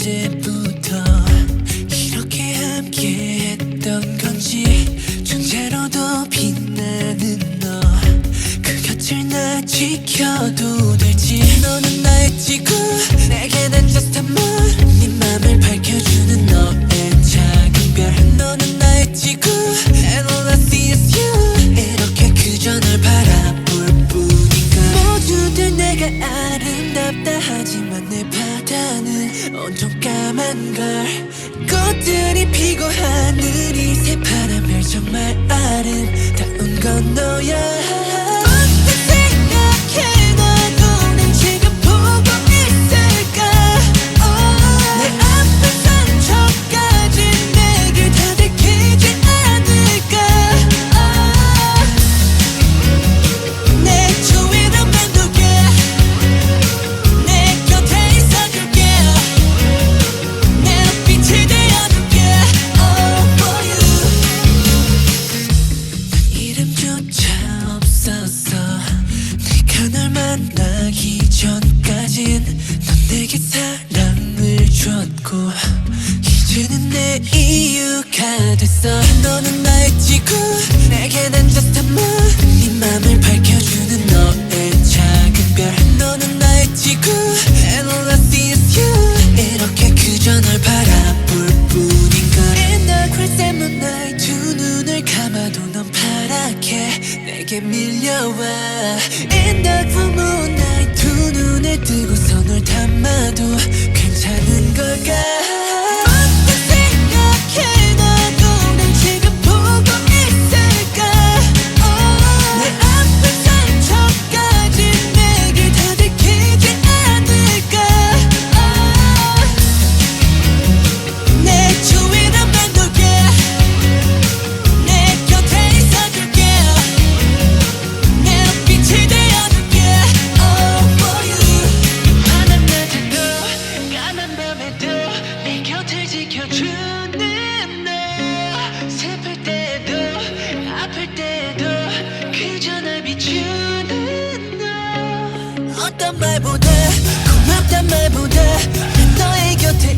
언제부터 이렇게 함께 했던 건지 존재로도 빛나는 너. 그 곁을 나 지켜도 될지. 너는 나의 지구 내게 난 just 네 맘을 밝혀주는 너의 작은 별. 너는 나의 지구 is you 이렇게 그저 널 바라볼 뿐인가. 모두들 내가 아름답다. 하지만 온통 까만 걸 꽃들이 피고 하늘이 새파란 별 정말 아름다운 건 너야 전까진 넌 내게 사랑을 줬고 이제는 내 이유가 됐어. 너는 나의 지구 내게 난 just a moon. 네 맘을 밝혀주는 너의 작은 별. 너는 나의 지구 And all I see is you. 이렇게 그저 널 바라볼 뿐인가 In the crescent moonlight 두 눈을 감아도 넌 파랗게 내게 밀려와. In the full moonlight 어떤 말보다 고맙단 말보다 난 너의 곁에